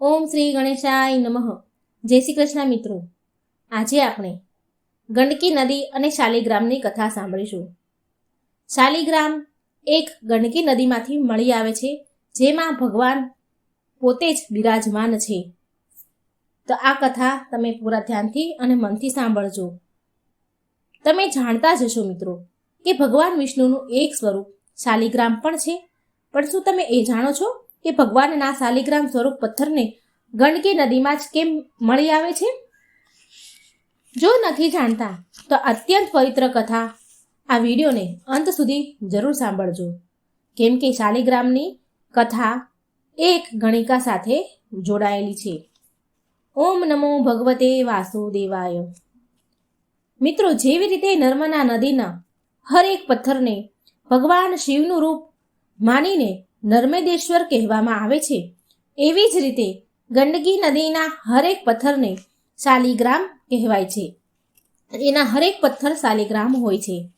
ઓમ શ્રી ગણેશાય નમઃ. જય શ્રી કૃષ્ણ મિત્રો. આજે આપણે ગંડકી નદી અને શાલિગ્રામની કથા સાંભળીશું. શાલિગ્રામ એક ગંડકી નદીમાંથી મળી આવે છે, જેમાં ભગવાન પોતે જ બિરાજમાન છે. તો આ કથા તમે પૂરા ધ્યાનથી અને મનથી સાંભળજો. તમે જાણતા જ હશો મિત્રો કે ભગવાન વિષ્ણુનું એક સ્વરૂપ શાલિગ્રામ પણ છે, પણ શું તમે એ જાણો છો? કે ભગવાનના શાલિગ્રામ સ્વરૂપ પથ્થરને ગંડકી નદીમાં જ કેમ મળી આવે છે? જો નથી જાણતા, તો અત્યંત પવિત્ર કથા આ વિડીયોને અંત સુધી જરૂર સાંભળજો. કેમ કે શાલિગ્રામની કથા એક ગણિકા સાથે જોડાયેલી છે. ઓમ નમો ભગવતે વાસુદેવાય. મિત્રો, જેવી રીતે નર્મદા નદીના હરેક પથ્થરને ભગવાન શિવનું રૂપ માનીને નર્મદેશ્વર કહેવામાં આવે છે. એવી જ રીતે ગંડકી નદીના હરેક પથ્થરને શાલિગ્રામ કહેવાય છે. એના હરેક પથ્થર શાલિગ્રામ હોય છે.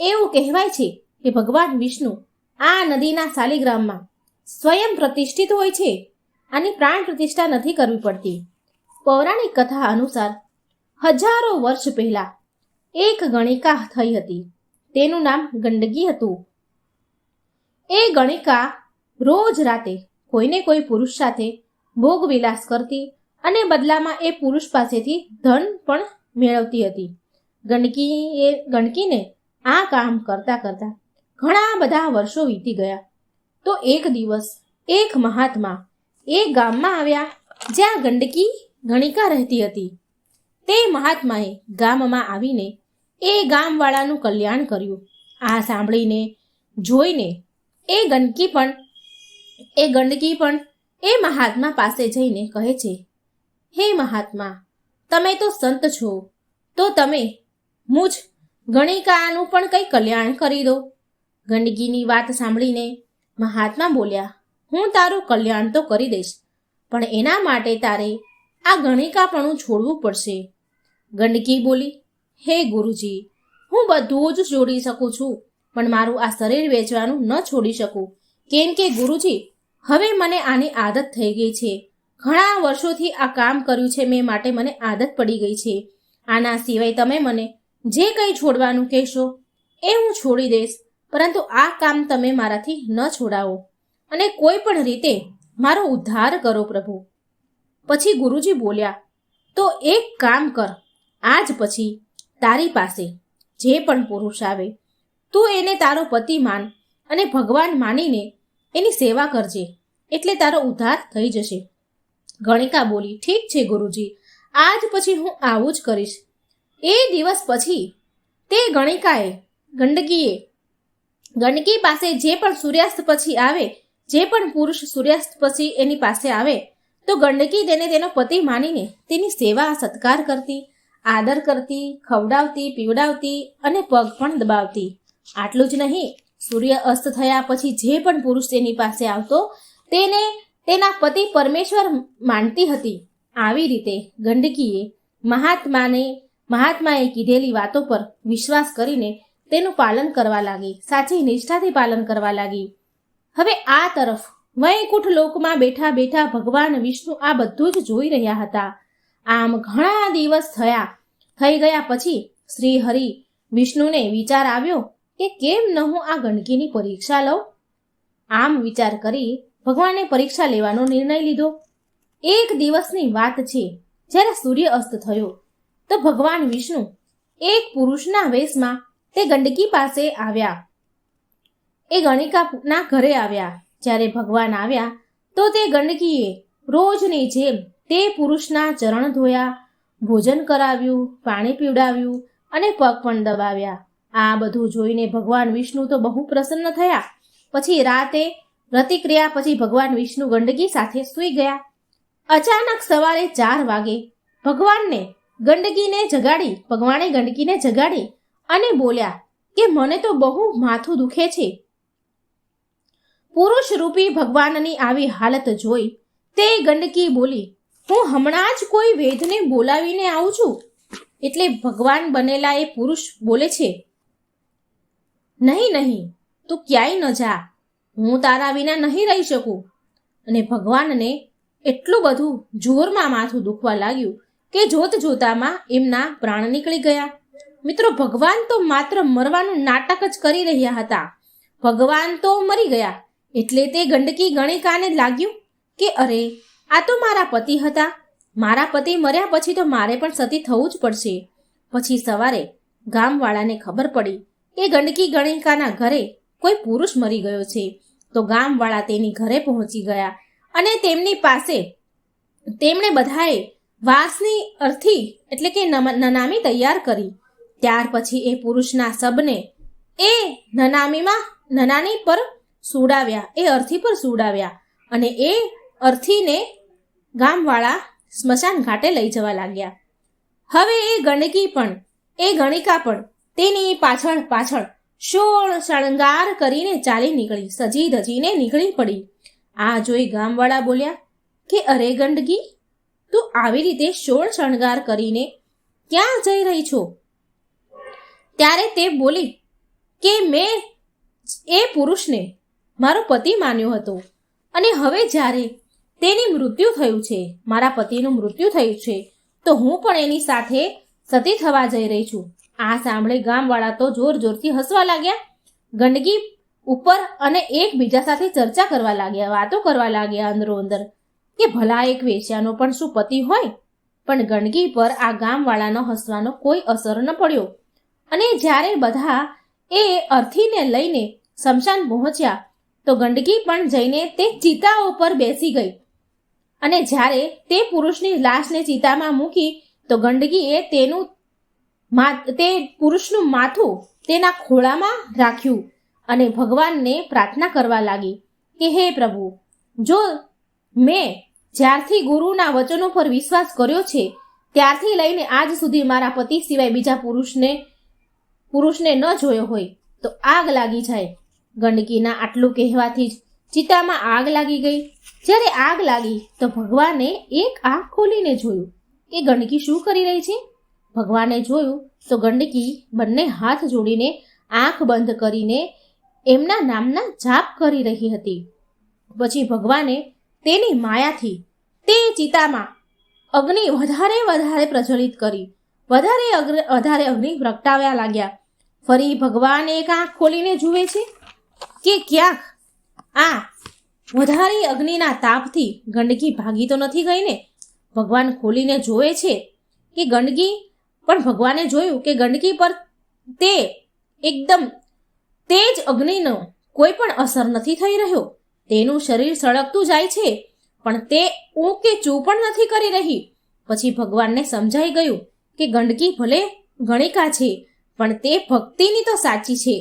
એવું કહેવાય છે કે ભગવાન વિષ્ણુ આ નદીના શાલિગ્રામમાં સ્વયં પ્રતિષ્ઠિત હોય છે આની પ્રાણ પ્રતિષ્ઠા નથી કરવી પડતી. પૌરાણિક કથા અનુસાર હજારો વર્ષ પહેલા એક ગણિકા થઈ હતી. તેનું નામ ગંડકી હતું. એ ગણિકા રોજ રાતે કોઈને કોઈ પુરુષ સાથે ભોગવિલાસ કરતી અને બદલામાં એ પુરુષ પાસેથી ધન પણ મેળવતી હતી. ગંડકી એ ગંડકીને આ કામ કરતા કરતા ઘણા બધા વર્ષો વીતી ગયા. તો એક દિવસ એક મહાત્મા એ ગામમાં આવ્યા જ્યાં ગંડકી ગણિકા રહેતી હતી. તે મહાત્માએ ગામમાં આવીને એ ગામવાળાનું કલ્યાણ કર્યું. આ સાંભળીને જોઈને એ ગંદકી પણ, એ ગંદકી પણ એ મહાત્મા પાસે જઈને કહે છે, હે મહાત્મા, તમે તો સંત છો, તો તમે મુજ ગણિકાનું પણ કંઈ કલ્યાણ કરી દો. ગંદકીની વાત સાંભળીને મહાત્મા બોલ્યા, હું તારું કલ્યાણ તો કરી દઈશ, પણ એના માટે તારે આ ગણિકાપણું છોડવું પડશે. ગંડકી બોલી, હે ગુરુજી, હું બધું જ જોડી શકું છું પણ મારું આ શરીર વેચવાનું ન છોડી શકું. કેમ કે ગુરુજી, હવે મને આની આદત થઈ ગઈ છે. ઘણા વર્ષોથી આ કામ કર્યું છે મેં માટે મને આદત પડી ગઈ છે. આના સિવાય તમે મને જે કંઈ છોડવાનું કહેશો એ હું છોડી દઈશ, પરંતુ આ કામ તમે મારાથી ન છોડાવો. અને કોઈ પણ રીતે મારો ઉદ્ધાર કરો પ્રભુ. પછી ગુરુજી બોલ્યા, તો એક કામ કર, આજ પછી તારી પાસે જે પણ પુરુષ આવે તું એને તારો પતિ માન અને ભગવાન માનીને એની સેવા કરજે, એટલે તારો ઉદ્ધાર થઈ જશે. ગણિકા બોલી, ઠીક છે ગુરુજી, આજ પછી હું આવું જ કરીશ. એ દિવસ પછી તે ગણિકાએ, ગંડકીએ, ગંડકી પાસે જે પણ સૂર્યાસ્ત પછી આવે, જે પણ પુરુષ સૂર્યાસ્ત પછી એની પાસે આવે, તો ગંડકી તેને તેનો પતિ માનીને તેની સેવા સત્કાર કરતી, આદર કરતી, ખવડાવતી, પીવડાવતી અને પગ પણ દબાવતી. આટલું જ નહીં, સૂર્ય અસ્ત થયા પછી જે પણ પુરુષ તેની પાસે આવતો, તેને તેના પતિ પરમેશ્વર માનતી હતી. આવી રીતે ગંડકીએ મહાત્માને, મહાત્માએ કીધેલી વાતો પર વિશ્વાસ કરીને તેનું પાલન કરવા લાગી, સાચી નિષ્ઠાથી પાલન કરવા લાગી. હવે આ તરફ વૈકુંઠ લોકમાં બેઠા બેઠા ભગવાન વિષ્ણુ આ બધું જ જોઈ રહ્યા હતા. આમ ઘણા દિવસ થયા, થઈ ગયા પછી શ્રી હરિ વિષ્ણુને વિચાર આવ્યો કે કેમ ન હું આ ગંદકીની પરીક્ષા લઉં? આમ વિચાર કરી ભગવાને પરીક્ષા લેવાનો નિર્ણય લીધો. એક દિવસની વાત છે, જ્યારે સૂર્ય અસ્ત થયો, તો ભગવાન વિષ્ણુ એક પુરુષના વેશમાં તે ગંડકી પાસે આવ્યા. એ ગણિકાના ઘરે આવ્યા. જ્યારે ભગવાન આવ્યા, તો તે ગંડકીએ રોજની જેમ તે પુરુષના ચરણ ધોયા, ભોજન કરાવ્યું, પાણી પીવડાવ્યું અને પગ પણ દબાવ્યા. આ બધું જોઈને ભગવાન વિષ્ણુ તો બહુ પ્રસન્ન થયા. પછી રાતે પ્રતિક્રિયા પછી ભગવાન વિષ્ણુ ગંડકી સાથે સૂઈ ગયા. અચાનક સવારે ચાર વાગે ભગવાનને ગંડકીને જગાડી, ભગવાને ગંડકીને જગાડી અને બોલ્યા કે મને તો બહુ માથું દુખે છે. પુરુષ રૂપી ભગવાનની આવી હાલત જોઈ તે ગંડકી બોલી, હું હમણાં જ કોઈ વેદને બોલાવીને આવું છું? એટલે ભગવાન બનેલા એ પુરુષ બોલે છે નહીં નહીં, તું ક્યાંય ન જા. હું તારા વિના નહીં રહી શકું. અને ભગવાનને એટલું બધું જોરમાં માથું દુખવા લાગ્યું કે જોત જોતામાં એમના પ્રાણ નીકળી ગયા. મિત્રો, ભગવાન તો માત્ર મરવાનું નાટક જ કરી રહ્યા હતા. ભગવાન તો મરી ગયા. એટલે તે ગંડકી ગણિકાને લાગ્યું કે અરે, આ તો મારા પતિ હતા. મારા પતિ મર્યા પછી તો મારે પણ સતી થવું જ પડશે. પછી સવારે ગામવાળાને ખબર પડી કે ગંડકી ગણિકાના ઘરે કોઈ પુરુષ મરી ગયો છે, તો ગામવાળા તેની ઘરે પહોંચી ગયા અને તેમની પાસે તેમણે બધાએ વાંસની અર્થી એટલે કે નમ- નનામી તૈયાર કરી. ત્યાર પછી એ પુરુષના શબને એ નનામીમાં, નનાની પર સુડાવ્યા, એ અર્થી પર સુડાવ્યા અને એ અર્થીને ગામવાળા સ્મશાન ઘાટે લઈ જવા લાગ્યા. હવે એ ગણકી પણ, એ ગણિકા પણ તેની પાછળ પાછળ શોળ શણગાર કરીને ચાલી નીકળી, સજી ધજીને નીકળી પડી. આ જોઈ ગામવાળા બોલ્યા, કે અરે ગંડકી, તું આવી રીતે શોળ શણગાર કરીને ક્યાં જઈ રહી છો? ત્યારે તે બોલી, કે મેં એ પુરુષને મારો પતિ માન્યો હતો અને હવે જ્યારે તેની મૃત્યુ થયું છે, મારા પતિનું મૃત્યુ થયું છે, તો હું પણ એની સાથે સતી થવા જઈ રહી છું. આ સાંભળી ગામવાળા તો જોર જોરથી હસવા લાગ્યા. ગંદકી ઉપર અને એકબીજા સાથે ચર્ચા કરવા લાગ્યા, વાતો કરવા લાગ્યા અંદરો અંદર કે ભલા એક વેશ્યાનો પણ શું પતિ હોય? પણ ગંદકી પર આ ગામવાળાનો હસવાનો કોઈ અસર ન પડ્યો. અને જ્યારે બધા એ અર્થીને લઈને શમશાન પહોંચ્યા, તો ગંદકી પણ જઈને તે ચિતા ઉપર બેસી ગઈ. અને જ્યારે તે પુરુષની લાશને ચિતામાં મૂકી, તો ગંદકીએ તેનું તે પુરુષનું માથું તેના ખોળામાં રાખ્યું અને ભગવાનને પ્રાર્થના કરવા લાગી કે હે પ્રભુ, જો મેં જ્યારથી ગુરુના વચનો પર વિશ્વાસ કર્યો છે, ત્યારથી લઈને આજ સુધી મારા પતિ સિવાય બીજા પુરુષને પુરુષને ન જોયો હોય, તો આગ લાગી જાય. ગંડકીના આટલું કહેવાથી જ ચિતામાં આગ લાગી ગઈ. જ્યારે આગ લાગી તો ભગવાને એક આંખ ખોલીને જોયું કે ગંડકી શું કરી રહી છે? ભગવાને જોયું, તો ગંડકી બંને હાથ જોડીને આંખ બંધ કરીને એમના નામના જાપ કરી રહી હતી. પછી ભગવાને તેની માયાથી તે ચિતામાં અગ્નિ વધારે વધારે પ્રજ્વલિત કરી. વધારે વધારે અગ્નિ પ્રગટાવ્યા લાગ્યા. ફરી ભગવાન એક આંખ ખોલીને જુએ છે કે ક્યાંક આ વધારે અગ્નિના તાપથી ગંદકી ભાગી તો નથી ગઈ ને? ભગવાન ખોલીને જોવે છે કે ગંદકી પણ ભગવાને જોયું કે ગંદકી પર તે એકદમ તે જ અગ્નિનો કોઈ પણ અસર નથી થઈ રહ્યો. તેનું શરીર સળગતું જાય છે, પણ તે ઊં ચૂ પણ નથી કરી રહી. પછી ભગવાનને સમજાઈ ગયું કે ગંદકી ભલે ગણિકા છે, પણ તે ભક્તિની તો સાચી છે.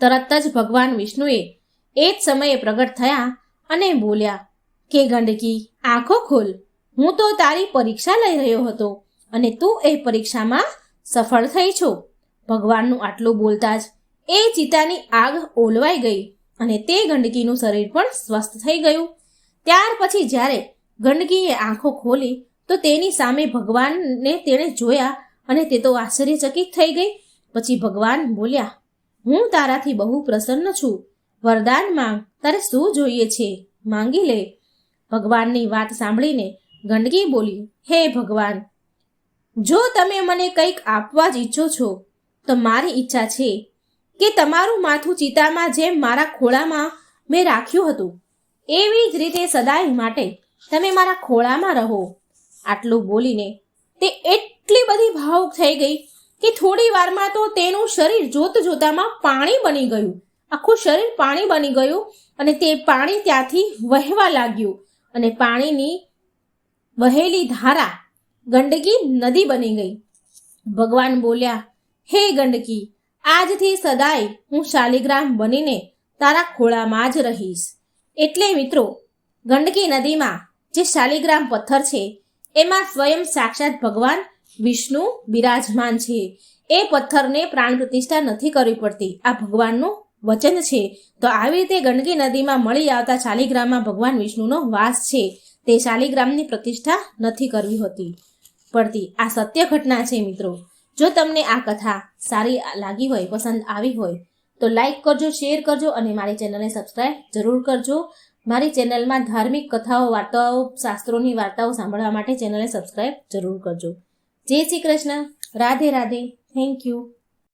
તરત જ ભગવાન વિષ્ણુએ એ જ સમયે પ્રગટ થયા અને બોલ્યા, કે ગંડકી આંખો ખોલ. હું તો તારી પરીક્ષા લઈ રહ્યો હતો. અને તું એ પરીક્ષામાં સફળ થઈ છો. ભગવાનનું આટલું બોલતા જ એ ચિતાની આગ ઓલવાઈ ગઈ અને તે ગંડકીનું શરીર પણ સ્વસ્થ થઈ ગયું. ત્યાર પછી જ્યારે ગંડકીએ આંખો ખોલી તો તેની સામે ભગવાનને તેણે જોયા અને તે તો આશ્ચર્યચકિત થઈ ગઈ. પછી ભગવાન બોલ્યા, હું તારાથી બહુ પ્રસન્ન છું. વરદાન માંગ, તારે શું જોઈએ છે? માંગી લે. ભગવાનની વાત સાંભળીને ગંડકી બોલી, હે ભગવાન જો તમે મને કંઈક આપવા જ ઈચ્છો છો, તો મારી ઈચ્છા છે કે તમારું માથું ચિતામાં જેમ મારા ખોળામાં મેં રાખ્યું હતું, એવી જ રીતે સદાય માટે તમે મારા ખોળામાં રહો. આટલું બોલીને તે એટલી બધી ભાવુક થઈ ગઈ કે થોડી વારમાં તો તેનું શરીર જોત જોતામાં પાણી બની ગયું. આખું શરીર પાણી બની ગયું અને તે પાણી ત્યાંથી વહેવા લાગ્યું અને પાણીની વહેલી ધારા ગંડકી નદી બની ગઈ. ભગવાન બોલ્યા, હે ગંડકી, આજથી સદાય હું શાલિગ્રામ બનીને તારા ખોળામાં જ રહીશ. એટલે મિત્રો, ગંડકી નદીમાં જે શાલિગ્રામ પથ્થર છે, એમાં સ્વયં સાક્ષાત ભગવાન વિષ્ણુ બિરાજમાન છે. એ પથ્થરને પ્રાણ પ્રતિષ્ઠા નથી કરવી પડતી. આ ભગવાનનું વચન છે. તો આવી રીતે ગંડકી નદીમાં મળી આવતા શાલિગ્રામમાં ભગવાન વિષ્ણુનો વાસ છે. તે શાલિગ્રામની પ્રતિષ્ઠા નથી કરવી હોતી. પડતી આ સત્ય ઘટના છે મિત્રો. જો તમને આ કથા સારી લાગી હોય, પસંદ આવી હોય, તો લાઈક કરજો શેર કરજો અને મારી ચેનલને સબસ્ક્રાઈબ જરૂર કરજો. મારી ચેનલમાં ધાર્મિક કથાઓ, વાર્તાઓ, શાસ્ત્રોની વાર્તાઓ સાંભળવા માટે ચેનલને સબસ્ક્રાઈબ જરૂર કરજો. જય શ્રી કૃષ્ણ. રાધે રાધે. Thank you